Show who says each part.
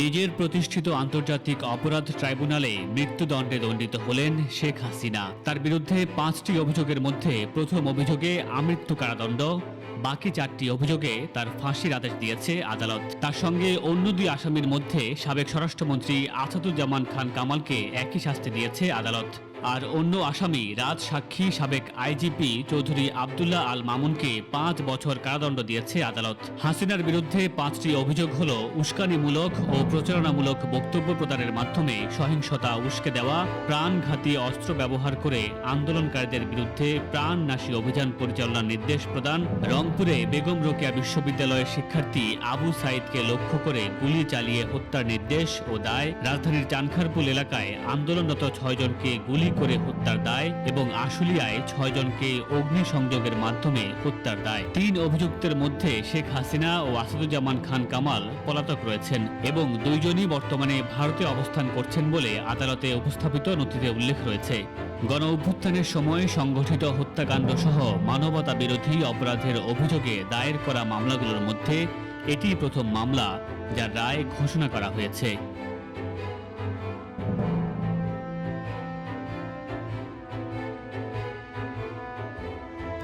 Speaker 1: নিজের প্রতিষ্ঠিত আন্তর্জাতিক অপরাধ ট্রাইব্যুনালে মৃত্যুদণ্ডে দণ্ডিত হলেন শেখ হাসিনা। তার বিরুদ্ধে পাঁচটি অভিযোগের মধ্যে প্রথম অভিযোগে আমৃত্যু কারাদণ্ড, বাকি চারটি অভিযোগে তার ফাঁসির আদেশ দিয়েছে আদালত। তার সঙ্গে অন্য দুই আসামির মধ্যে সাবেক স্বরাষ্ট্রমন্ত্রী আসাদুজ্জামান খান কামালকে একই শাস্তি দিয়েছে আদালত। আর অন্য আসামি রাজ সাক্ষী সাবেক আইজিপি চৌধুরী আবদুল্লাহ আল মামুনকে পাঁচ বছর কারাদণ্ড দিয়েছে আদালত। হাসিনার বিরুদ্ধে পাঁচটি অভিযোগ হল উস্কানিমূলক ও প্রচারণামূলক বক্তব্য প্রদানের মাধ্যমে সহিংসতা উস্কে দেওয়া, প্রাণঘাতী অস্ত্র ব্যবহার করে আন্দোলনকারীদের বিরুদ্ধে প্রাণ প্রাণনাশী অভিযান পরিচালনার নির্দেশ প্রদান, রংপুরে বেগম রোকেয়া বিশ্ববিদ্যালয়ের শিক্ষার্থী আবু সাইদকে লক্ষ্য করে গুলি চালিয়ে হত্যার নির্দেশ ও দায়। রাজধানীর চানখারপুল এলাকায় আন্দোলনরত ছয়জনকে গুলি করে হত্যার দায় এবং আশুলিয়ায় ছয়জনকে অগ্নিসংযোগের মাধ্যমে হত্যার দায়। তিন অভিযুক্তের মধ্যে শেখ হাসিনা ও আসাদুজ্জামান খান কামাল পলাতক রয়েছেন এবং দুইজনই বর্তমানে ভারতে অবস্থান করছেন বলে আদালতে উপস্থাপিত নথিতে উল্লেখ রয়েছে। গণ অভ্যুত্থানের সময় সংগঠিত হত্যাকাণ্ড সহ মানবতা বিরোধী অপরাধের অভিযোগে দায়ের করা মামলাগুলোর মধ্যে এটি প্রথম মামলা যার রায় ঘোষণা করা হয়েছে।